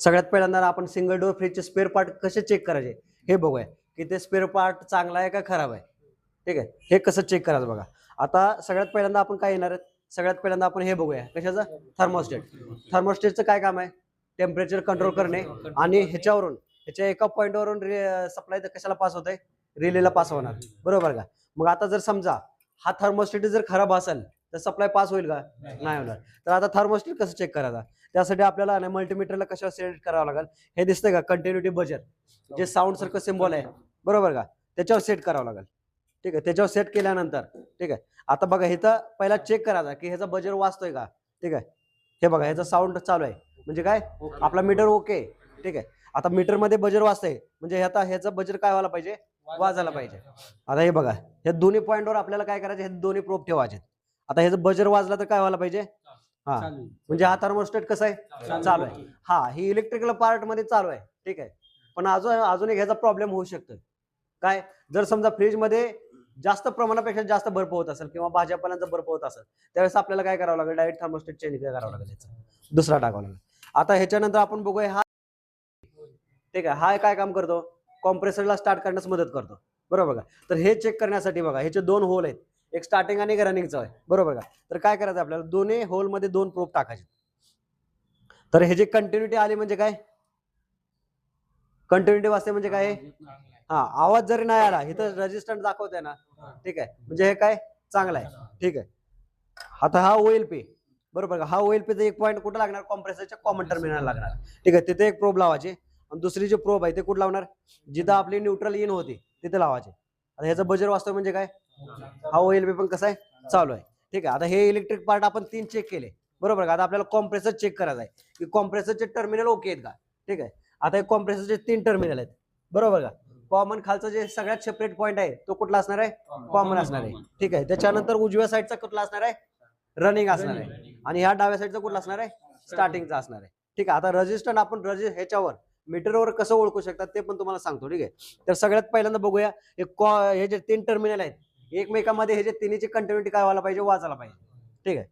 सगळ्यात पहिल्यांदा आपण सिंगल डोअर फ्रीजचे स्पेअर पार्ट कसे चेक करायचे? हे बघूया. की ते स्पेअर पार्ट चांगला आहे का खराब आहे? ठीक आहे? हे कसं चेक करायचं बघा. आता सगळ्यात पहिल्यांदा आपण काय येणार आहेत? सगळ्यात पहिल्यांदा आपण हे बघूया. कशाचं? थर्मोस्टेट थर्मोस्टेटचं काय काम आहे? टेम्परेचर कंट्रोल करणे आणि ह्याच्यावरून ह्याच्या एका पॉईंटवरून सप्लाय कशाला पास होत आहे रिलेला पास होणार. बरोबर का? मग आता जर समजा हा थर्मोस्टेट जर खराब असेल तर सप्लाय पास होईल का? नाही. होणार. तर आता थर्मोस्टेट कसं चेक करायचा त्यासाठी आपल्याला ना मल्टीमीटरला कशावर सिलेक्ट करावं लागेल? हे दिसतंय का? कंटिन्युटी बजर जे साऊंड सारखं सिम्बॉल आहे. बरोबर का? त्याच्यावर सेट करावं लागेल. ठीक आहे? त्याच्यावर सेट केल्यानंतर. ठीक आहे? आता बघा इथं पहिला चेक करायचा की ह्याचा बजर वाचतोय का? ठीक आहे? हे बघा ह्याचा साऊंड चालू आहे. म्हणजे काय? आपला मीटर ओके ठीक आहे? आता मीटरमध्ये बजर वाजतंय म्हणजे आता ह्याचा बजर काय व्हायला पाहिजे? वाजायला पाहिजे. आता हे बघा हे दोन्ही पॉईंटवर आपल्याला काय करायचं? हे दोन्ही प्रोब ठेवायचे आता ह्याचं बजर वाजला तर काय व्हायला पाहिजे? हा. म्हणजे हा थर्मोस्टेट कसा आहे? चालू आहे. हा ही इलेक्ट्रिकल पार्टमध्ये चालू आहे. ठीक आहे. पण अजून अजून एक ह्याचा प्रॉब्लेम होऊ शकतो काय? जर समजा फ्रीजमध्ये जास्त प्रमाणापेक्षा जास्त बर्फ होत असेल किंवा भाज्यापाल्यांचा बर्फ होत असेल त्यावेळेस आपल्याला काय करावं लागेल? डायरेक्ट थर्मोस्टेट चेंज करावं लागेल दुसरा टाकावा लागेल. आता ह्याच्यानंतर आपण बघूया हा ठीक आहे. हा काय काम करतो? कॉम्प्रेसरला स्टार्ट करण्यास मदत करतो. बरोबर का? तर हे चेक करण्यासाठी बघा ह्याचे दोन होल आहेत. एक स्टार्टिंग आणि एक रनिंगचं आहे. बरोबर का? तर काय करायचं आपल्याला? दोन्ही होलमध्ये दोन प्रोप टाकायचे. तर हे जे कंटिन्युटी आली म्हणजे काय? कंटिन्युटी वाचते म्हणजे काय? हा आवाज जरी नाही आला इथं रजिस्टंट दाखवते ना. ठीक आहे. म्हणजे हे काय? चांगलं आहे. ठीक आहे. आता हा ओएल पी बरोबर का? हा ओएल पीचा एक पॉईंट कुठं लागणार? कॉम्प्रेसरच्या कॉमन टर्मिनल लागणार. ठीक आहे. तिथे एक प्रोब लावायचे. आणि दुसरी जी प्रोब आहे ते कुठं लावणार? जिथं आपली न्यूट्रल इन होती तिथे लावायचे. आता ह्याचं बजेट वाचतोय म्हणजे काय? हा. ओएल पी पण कसं आहे? चालू आहे. ठीक आहे. आता हे इलेक्ट्रिक पार्ट आपण तीन चेक केले. बरोबर का? आता आपल्याला कॉम्प्रेसर चेक करायचं आहे. की कॉम्प्रेसरचे टर्मिनल ओके आहेत का? ठीक आहे. आता हे कॉम्प्रेसरचे तीन टर्मिनल आहेत. बरोबर का? कॉमन खालचं जे सगळ्यात सेपरेट पॉईंट आहे तो कुठला असणार आहे? कॉमन असणार आहे. ठीक आहे. त्याच्यानंतर उजव्या साईडचा कुठला असणार आहे? रनिंग असणार आहे. आणि ह्या डाव्या साईडचा कुठला असणार आहे? स्टार्टिंगचा असणार आहे. ठीक आहे. आता रजिस्टर आपण रजि ह्याच्यावर मीटरवर कसं ओळखू शकतात ते पण तुम्हाला सांगतो. ठीक आहे. तर सगळ्यात पहिल्यांदा बघूया. हे हे जे तीन टर्मिनल आहेत एकमेकांमध्ये हे जे तिन्हीची कंटिन्युटी काय व्हायला पाहिजे वाचायला पाहिजे. ठीक आहे?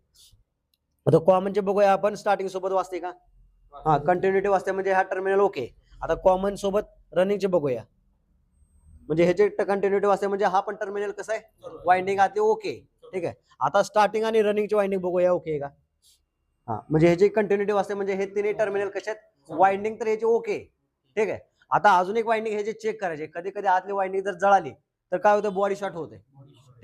आता कॉमनचे बघूया आपण स्टार्टिंग सोबत वाचते का? हा कंटिन्युटी वाचते म्हणजे हा टर्मिनल ओके आता कॉमन सोबत रनिंगचे बघूया. म्हणजे ह्याचे कंटिन्युटी वाचते म्हणजे हा पण टर्मिनल कसं आहे? वाइंडिंग आहे ओके ठीक आहे? आता स्टार्टिंग आणि रनिंगची वाइंडिंग बघूया ओके का? हा म्हणजे ह्याची कंटिन्युटी वाचते म्हणजे हे तिन्ही टर्मिनल कसे आहेत? वाइंडिंग तर ह्याची ओके ठीक आहे? आता अजून एक वाइंडिंग ह्याचे चेक करायचे. कधी कधी आतली वाइंडिंग जर जळाली तर काय होतं? बॉडी शॉट होते.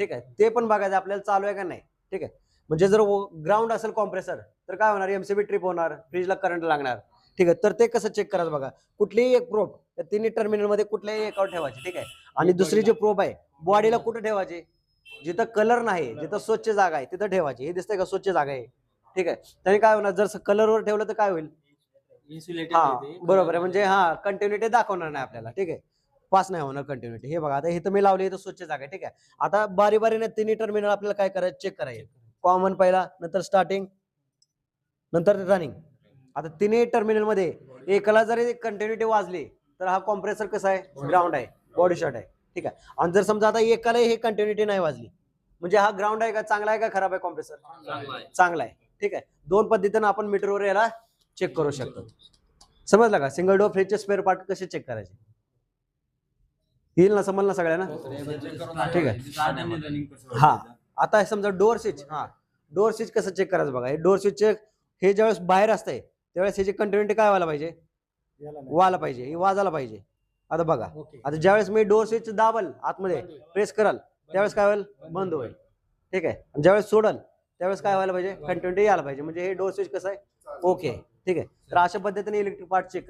ठीक आहे? ते पण बघायचं आपल्याला चालू आहे का नाही? ठीक आहे? म्हणजे जर ग्राउंड असेल कॉम्प्रेसर तर काय होणार? एमसीबी ट्रिप होणार फ्रीजला करंट लागणार. ठीक आहे? तर ते कसं चेक करायचं बघा? कुठलीही एक प्रोब त्या तिन्ही टर्मिनलमध्ये कुठल्याही एकावर ठेवायची ठीक आहे? आणि दुसरी जी प्रोब आहे बॉडीला कुठं ठेवायची? जिथं कलर नाही जिथं स्वच्छ जागा आहे तिथं ठेवायची. हे दिसतंय का स्वच्छ जागा आहे? ठीक आहे? त्याने काय होणार? जर कलरवर ठेवलं तर काय होईल? हा बरोबर आहे. म्हणजे हा कंटिन्युटी दाखवणार नाही आपल्याला. ठीक आहे? पास नाही होणार कंटिन्युटी हे बघा आता इथं मी लावली इथं स्वच्छ जागा ठीक आहे. आता बारी बारीने तिन्ही टर्मिनल आपल्याला काय करायचं? चेक करायचे. कॉमन पहिला नंतर स्टार्टिंग नंतर रनिंग आता तिन्ही टर्मिनलमध्ये एकाला जरी कंटिन्युटी वाजली तर हा कॉम्प्रेसर कसा आहे? ग्राउंड आहे. बॉडी शॉट आहे. ठीक आहे. आणि जर समजा आता एकाला हे कंटिन्युटी नाही वाजली म्हणजे हा ग्राउंड आहे का? चांगला आहे का? खराब आहे कॉम्प्रेसर चांगला आहे. ठीक आहे. दोन पद्धतीनं आपण मीटरवर याला चेक करू शकतो. समजलं का? सिंगल डोअर फ्रीजचे स्पेअर पार्ट कसे चेक करायचे? येईल ना समजलं ना सगळ्यांना? ठीक आहे. हा. आता हे समजा डोअर स्विच हा. डोअर स्विच कसं चेक करायचं बघा? हे डोअर स्विच हे ज्यावेळेस बाहेर असतंय त्यावेळेस ह्याची कंटिन्युटी काय व्हायला पाहिजे? व्हायला पाहिजे. ही वाजायला पाहिजे. आता बघा. आता ज्यावेळेस मी डोअर स्विच दाबल आतमध्ये प्रेस कराल त्यावेळेस काय होईल? बंद होईल. ठीक आहे. आणि ज्यावेळेस सोडल त्यावेळेस काय व्हायला पाहिजे? कंटिन्युटी यायला पाहिजे. म्हणजे हे डोअर स्विच कसं आहे? ओके. ठीक आहे. तर अशा पद्धतीने इलेक्ट्रिक पार्ट चेक